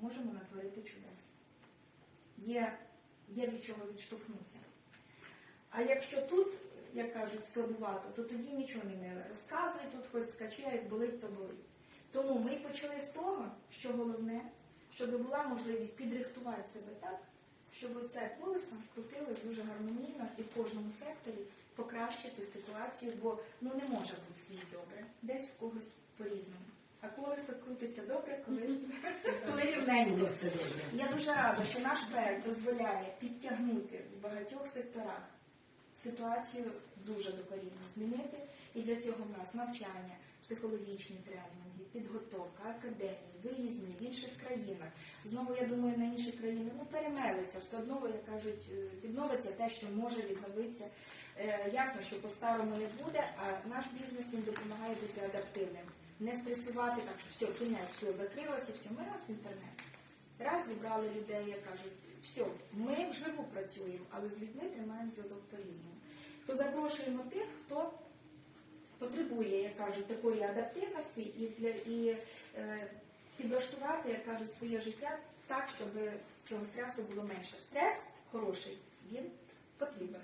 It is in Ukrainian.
можемо натворити чудес. Є, є від чого відштовхнутися. А якщо тут, як кажуть, слабувато, то тоді нічого не миле. Розказуй тут, хоч скачи, а як болить, то болить. Тому ми почали з того, що головне, щоб була можливість підрихтувати себе так, щоб це колесо крутилось дуже гармонійно і в кожному секторі покращити ситуацію, бо ну не може бути скрізь добре, десь в когось. Колесо крутиться добре, коли, коли рівненько. Я дуже рада, що наш проект дозволяє підтягнути в багатьох секторах ситуацію дуже докорінно змінити. І для цього в нас навчання, психологічні тренінги, підготовка, академії, виїзні в інших країнах. Знову я думаю, на інші країни ну перемелиться, все одно, як кажуть, е, відновиться те, що може відновитися. Е, Ясно, що по-старому не буде, а наш бізнес він допомагає бути адаптивним. Не стресувати так, що все, кінець, все закрилося, все, ми раз в інтернет. Раз зібрали людей, як кажуть, все, ми вживу працюємо, але з людьми тримаємо зв'язок по-різному. То запрошуємо тих, хто потребує, як кажуть, такої адаптивності і, для, і е, підлаштувати, як кажуть, своє життя так, щоб цього стресу було менше. Стрес хороший, він потрібен.